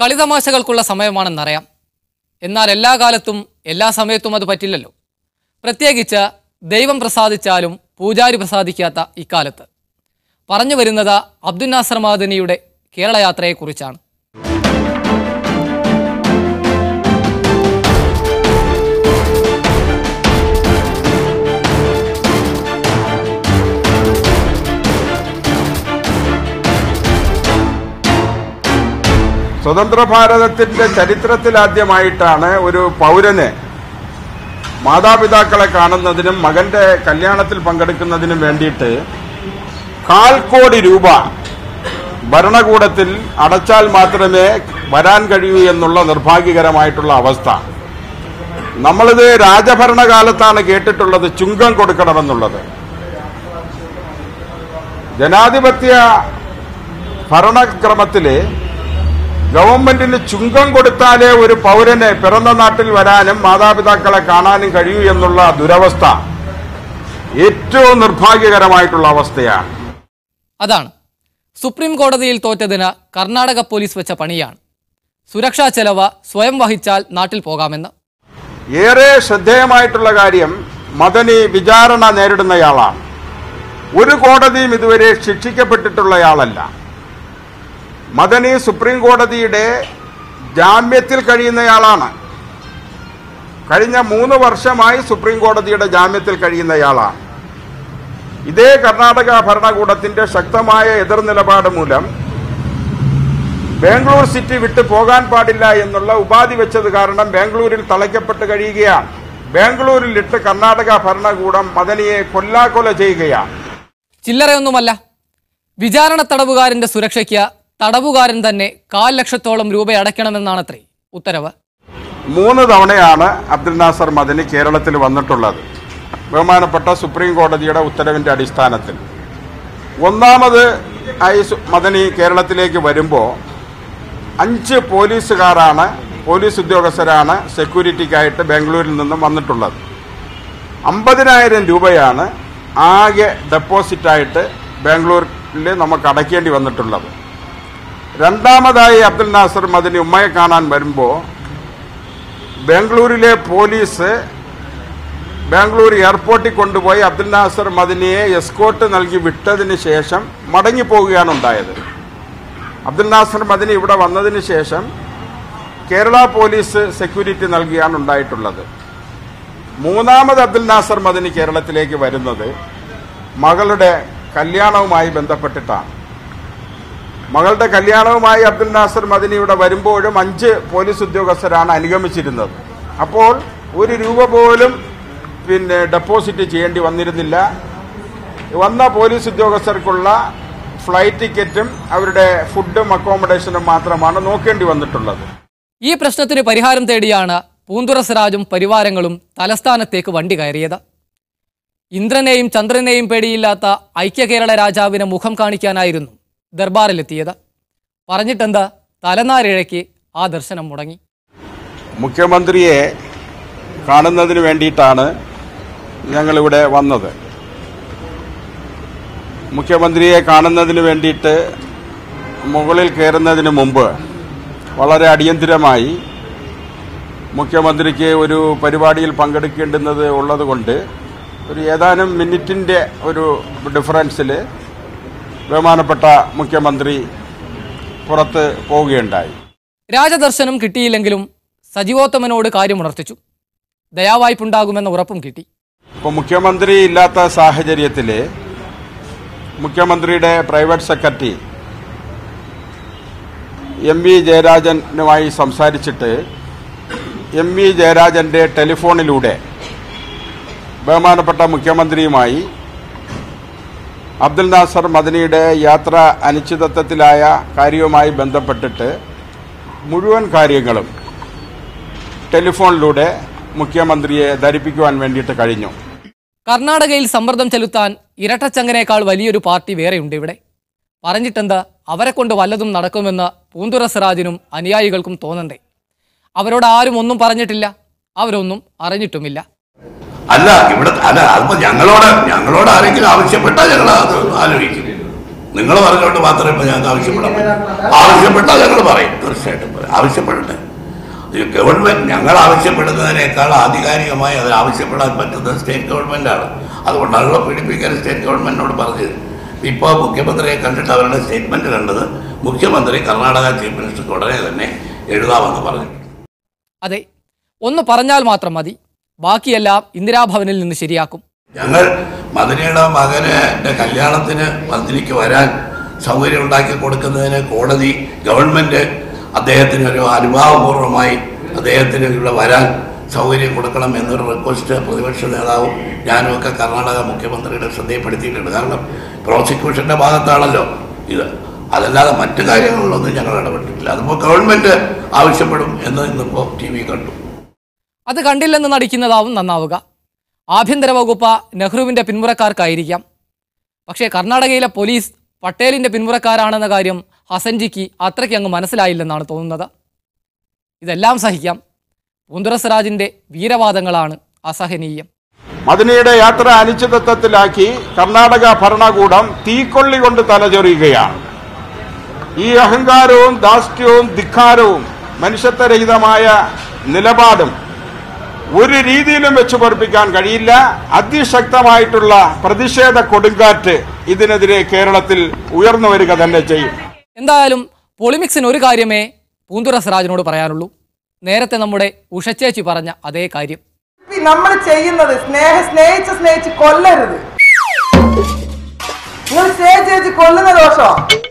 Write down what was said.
കളിതമാശകൾക്കുള്ള സമയമാണെന്നറിയാം. എന്നാൽ എല്ലാ കാലത്തും എല്ലാ സമയത്തും അത് പറ്റില്ലല്ലോ. പ്രത്യേകിച്ച് ദൈവം പ്രസാദിച്ചാലും പൂജാരി പ്രസാദിക്കാത്ത ഇക്കാലത്ത്. പറഞ്ഞു വരുന്നത് അബ്ദുൽ നാസർ കേരളയാത്രയെക്കുറിച്ചാണ്. സ്വതന്ത്ര ഭാരതത്തിന്റെ ചരിത്രത്തിലാദ്യമായിട്ടാണ് ഒരു പൗരനെ മാതാപിതാക്കളെ കാണുന്നതിനും മകന്റെ കല്യാണത്തിൽ പങ്കെടുക്കുന്നതിനും വേണ്ടിയിട്ട് കാൽ കോടി രൂപ ഭരണകൂടത്തിൽ അടച്ചാൽ മാത്രമേ വരാൻ കഴിയൂ എന്നുള്ള നിർഭാഗ്യകരമായിട്ടുള്ള അവസ്ഥ. നമ്മളിത് രാജഭരണകാലത്താണ് കേട്ടിട്ടുള്ളത് ചുങ്കം കൊടുക്കണമെന്നുള്ളത്. ജനാധിപത്യ ഭരണക്രമത്തിൽ ഗവൺമെന്റിന് ചുങ്കം കൊടുത്താലേ ഒരു പൗരന് പിറന്ന നാട്ടിൽ വരാനും മാതാപിതാക്കളെ കാണാനും കഴിയൂ എന്നുള്ള ദുരവസ്ഥ ഏറ്റവും നിർഭാഗ്യകരമായിട്ടുള്ള അവസ്ഥയാണ്. അതാണ്. സുപ്രീം കോടതിയിൽ തോറ്റതിന് കർണാടക പോലീസ് വെച്ച പണിയാണ്. സുരക്ഷാ ചെലവ് സ്വയം വഹിച്ചാൽ നാട്ടിൽ പോകാമെന്ന്. ഏറെ ശ്രദ്ധേയമായിട്ടുള്ള കാര്യം മദനി വിചാരണ നേരിടുന്നയാളാണ്. ഒരു കോടതിയും ഇതുവരെ ശിക്ഷിക്കപ്പെട്ടിട്ടുള്ളയാളല്ല. മദനി സുപ്രീം കോടതിയുടെ ജാമ്യത്തിൽ കഴിയുന്നയാളാണ്. കഴിഞ്ഞ മൂന്ന് വർഷമായി സുപ്രീം കോടതിയുടെ ജാമ്യത്തിൽ കഴിയുന്നയാളാണ്. ഇതേ കർണാടക ഭരണകൂടത്തിന്റെ ശക്തമായ എതിർ നിലപാട് മൂലം ബാംഗ്ലൂർ സിറ്റി വിട്ടു പോകാൻ പാടില്ല എന്നുള്ള ഉപാധി വെച്ചത് കാരണം ബാംഗ്ലൂരിൽ തളയ്ക്കപ്പെട്ട് കഴിയുകയാണ്. ബാംഗ്ലൂരിലിട്ട് കർണാടക ഭരണകൂടം മദനിയെ കൊല്ലാക്കൊല ചെയ്യുകയാണ്. ചില്ലറയൊന്നുമല്ല. വിചാരണ തടവുകാരന്റെ സുരക്ഷയ്ക്ക് തടവുകാരൻ തന്നെ കാൽ ലക്ഷത്തോളം രൂപ അടയ്ക്കണമെന്നാണത്രേ ഉത്തരവ്. മൂന്ന് തവണയാണ് അബ്ദുൽ നാസർ മദനി കേരളത്തിൽ വന്നിട്ടുള്ളത്. ബഹുമാനപ്പെട്ട സുപ്രീം കോടതിയുടെ ഉത്തരവിന്റെ അടിസ്ഥാനത്തിൽ. ഒന്നാമത് ആയി മദനി കേരളത്തിലേക്ക് വരുമ്പോൾ അഞ്ച് പോലീസുകാരാണ് പോലീസ് ഉദ്യോഗസ്ഥരാണ് സെക്യൂരിറ്റിക്കായിട്ട് ബാംഗ്ലൂരിൽ നിന്നും വന്നിട്ടുള്ളത്. അമ്പതിനായിരം രൂപയാണ് ആകെ ഡെപ്പോസിറ്റായിട്ട് ബാംഗ്ലൂരിൽ നമുക്ക് അടയ്ക്കേണ്ടി വന്നിട്ടുള്ളത്. രണ്ടാമതായി അബ്ദുൽ നാസർ മദനി ഉമ്മയെ കാണാൻ വരുമ്പോൾ ബാംഗ്ലൂരിലെ പോലീസ് ബാംഗ്ലൂർ എയർപോർട്ടിൽ കൊണ്ടുപോയി അബ്ദുൽ നാസർ മദനിയെ എസ്കോട്ട് നൽകി വിട്ടതിന് ശേഷം മടങ്ങി പോവുകയാണ് ഉണ്ടായത്. അബ്ദുൽ നാസർ മദനി ഇവിടെ വന്നതിന് ശേഷം കേരള പോലീസ് സെക്യൂരിറ്റി നൽകിയാണ് ഉണ്ടായിട്ടുള്ളത്. മൂന്നാമത് അബ്ദുൽ നാസർ മദനി കേരളത്തിലേക്ക് വരുന്നത് മകളുടെ കല്യാണവുമായി ബന്ധപ്പെട്ടിട്ടാണ്. മകളുടെ കല്യാണവുമായി അബ്ദുൽ നാസർ മദനി ഇവിടെ വരുമ്പോഴും അഞ്ച് പോലീസ് ഉദ്യോഗസ്ഥരാണ് അനുഗമിച്ചിരുന്നത്. അപ്പോൾ ഒരു രൂപ പോലും പിന്നെ ഡെപ്പോസിറ്റ് ചെയ്യേണ്ടി വന്നിരുന്നില്ല. വന്ന പോലീസ് ഉദ്യോഗസ്ഥർക്കുള്ള ഫ്ലൈറ്റ് ടിക്കറ്റും അവരുടെ ഫുഡും അക്കോമഡേഷനും മാത്രമാണ് നോക്കേണ്ടി വന്നിട്ടുള്ളത്. ഈ പ്രശ്നത്തിന് പരിഹാരം തേടിയാണ് പൂന്തുറ സിറാജും പരിവാരങ്ങളും തലസ്ഥാനത്തേക്ക് വണ്ടി കയറിയത്. ഇന്ദ്രനെയും ചന്ദ്രനെയും പേടിയില്ലാത്ത ഐക്യ കേരള രാജാവിനെ മുഖം കാണിക്കാനായിരുന്നു. ദർബാറിലെത്തിയത്. പറഞ്ഞിട്ടെന്താ? തലനാരിഴയ്ക്ക് ആ ദർശനം മുടങ്ങി. മുഖ്യമന്ത്രിയെ കാണുന്നതിന് വേണ്ടിയിട്ടാണ് ഞങ്ങളിവിടെ വന്നത്. മുഖ്യമന്ത്രിയെ കാണുന്നതിന് വേണ്ടിയിട്ട് മുകളിൽ കയറുന്നതിന് മുമ്പ് വളരെ അടിയന്തിരമായി മുഖ്യമന്ത്രിക്ക് ഒരു പരിപാടിയിൽ പങ്കെടുക്കേണ്ടുന്നത് ഉള്ളതുകൊണ്ട് ഒരു ഏതാനും മിനിറ്റിന്റെ ഒരു ഡിഫറൻസിൽ ബഹുമാനപ്പെട്ട മുഖ്യമന്ത്രി പുറത്ത് പോവുകയുണ്ടായി. രാജദർശനം കിട്ടിയില്ലെങ്കിലും സജീവോത്തമനോട് കാര്യമുണർത്തിച്ചു. ദയാവായ്പുണ്ടാകുമെന്ന ഉറപ്പും കിട്ടി. ഇപ്പോൾ മുഖ്യമന്ത്രി ഇല്ലാത്ത സാഹചര്യത്തിൽ മുഖ്യമന്ത്രിയുടെ പ്രൈവറ്റ് സെക്രട്ടറി എം വി ജയരാജനുമായി സംസാരിച്ചിട്ട് എം വി ജയരാജന്റെ ടെലിഫോണിലൂടെ ബഹുമാനപ്പെട്ട മുഖ്യമന്ത്രിയുമായി അബ്ദുൽ നാസർ മദനിയുടെ യാത്ര അനിശ്ചിതത്വത്തിലായ കാര്യവുമായി ബന്ധപ്പെട്ടിട്ട് മുഴുവൻ കാര്യങ്ങളും ടെലിഫോണിലൂടെ മുഖ്യമന്ത്രിയെ ധരിപ്പിക്കുവാൻ വേണ്ടിയിട്ട് കഴിഞ്ഞു. കർണാടകയിൽ സമ്മർദ്ദം ചെലുത്താൻ ഇരട്ടച്ചങ്ങനേക്കാൾ വലിയൊരു പാർട്ടി വേറെയുണ്ട് ഇവിടെ. പറഞ്ഞിട്ടെന്താ അവരെ കൊണ്ട് വല്ലതും നടക്കുമെന്ന് പൂന്തുറ സിറാജിനും അനുയായികൾക്കും തോന്നണ്ടേ. അവരോട് ആരും ഒന്നും പറഞ്ഞിട്ടില്ല. അവരൊന്നും അറിഞ്ഞിട്ടുമില്ല. അല്ല ഇവിടെ അല്ല അതിപ്പോ ഞങ്ങളോട് ഞങ്ങളോട് ആരെങ്കിലും ആവശ്യപ്പെട്ടാൽ ഞങ്ങൾ അത് ആലോചിക്കും. നിങ്ങൾ പറഞ്ഞുകൊണ്ട് മാത്രമേ ഇപ്പൊ ഞങ്ങൾക്ക് ആവശ്യപ്പെടാൻ പറ്റൂ. ആവശ്യപ്പെട്ടാൽ ഞങ്ങൾ പറയും. തീർച്ചയായിട്ടും ആവശ്യപ്പെടട്ടെ. ഗവൺമെന്റ് ഞങ്ങൾ ആവശ്യപ്പെടുന്നതിനേക്കാൾ ആധികാരികമായി അത് ആവശ്യപ്പെടാൻ പറ്റുന്നത് സ്റ്റേറ്റ് ഗവൺമെന്റാണ്. അതുകൊണ്ടാണല്ലോ പീഡിപ്പിക്കാൻ സ്റ്റേറ്റ് ഗവൺമെന്റിനോട് പറഞ്ഞത്. ഇപ്പോൾ മുഖ്യമന്ത്രിയെ കണ്ടിട്ട് അവരുടെ സ്റ്റേറ്റ്മെന്റ് കണ്ടത് മുഖ്യമന്ത്രി കർണാടക ചീഫ് മിനിസ്റ്റർക്ക് ഉടനെ തന്നെ എഴുതാമെന്ന് പറഞ്ഞു അതെ. ഒന്ന് പറഞ്ഞാൽ മാത്രം മതി. ബാക്കിയെല്ലാം ഇന്ദിരാഭവനിൽ നിന്ന് ശരിയാക്കും. ഞങ്ങൾ മദനിയുടെ മകന് കല്യാണത്തിന് മദനിക്ക് വരാൻ സൗകര്യം ഉണ്ടാക്കി കൊടുക്കുന്നതിന് കോടതി ഗവൺമെന്റ് അദ്ദേഹത്തിന് ഒരു അനുഭാവപൂർവമായി അദ്ദേഹത്തിന് ഇവിടെ വരാൻ സൗകര്യം കൊടുക്കണം എന്നൊരു റിക്വസ്റ്റ് പ്രതിപക്ഷ നേതാവും ഞാനും ഒക്കെ കർണാടക മുഖ്യമന്ത്രിയുടെ ശ്രദ്ധയിൽപ്പെടുത്തിയിട്ടുണ്ട്. കാരണം പ്രോസിക്യൂഷന്റെ ഭാഗത്താണല്ലോ ഇത്. അതല്ലാതെ മറ്റു കാര്യങ്ങളിലൊന്നും ഞങ്ങൾ ഇടപെട്ടിട്ടില്ല. അതിപ്പോൾ ഗവൺമെന്റ് ആവശ്യപ്പെടും എന്ന് ഇന്നിപ്പോൾ ടി വി കണ്ടു. അത് കണ്ടില്ലെന്ന് നടിക്കുന്നതാവും നന്നാവുക. ആഭ്യന്തര വകുപ്പ് നെഹ്റുവിന്റെ പിന്മുറക്കാർക്കായിരിക്കാം. പക്ഷേ കർണാടകയിലെ പോലീസ് പട്ടേലിന്റെ പിന്മുറക്കാരാണെന്ന കാര്യം ഹസൻജിക്ക് അത്രയ്ക്ക് അങ്ങ് മനസ്സിലായില്ലെന്നാണ് തോന്നുന്നത്. ഇതെല്ലാം സഹിക്കാം. പൂന്തുറ സിറാജിന്റെ വീരവാദങ്ങളാണ് അസഹനീയം. മദിനയുടെ യാത്ര അനിശ്ചിതത്വത്തിലാക്കി കർണാടക ഭരണകൂടം തീക്കൊള്ളി കൊണ്ട് തലചൊറിയുകയാണ്. ഈ അഹങ്കാരവും ധാർഷ്ട്യവും ധിക്കാരവും മനുഷ്യത്വരഹിതമായ നിലപാടും ഒരു രീതിയിലും വെച്ച് പൊറപ്പിക്കാൻ കഴിയില്ല. അതിശക്തമായിട്ടുള്ള പ്രതിഷേധ കൊടുങ്കാറ്റ് ഇതിനെതിരെ കേരളത്തിൽ ഉയർന്നു വരിക തന്നെ ചെയ്യും. എന്തായാലും പൊളിമിക്സിന് ഒരു കാര്യമേ പൂന്തുറ സിറാജിനോട് പറയാനുള്ളൂ. നേരത്തെ നമ്മുടെ ഉഷച്ചേച്ചി പറഞ്ഞ അതേ കാര്യം. നമ്മൾ ചെയ്യുന്നത് സ്നേഹ സ്നേഹിച്ച് സ്നേഹിച്ച് കൊല്ലരുത്. നിങ്ങൾ സ്നേഹിച്ച് സ്നേഹിച്ച് കൊല്ലുന്ന ദോഷമാണ്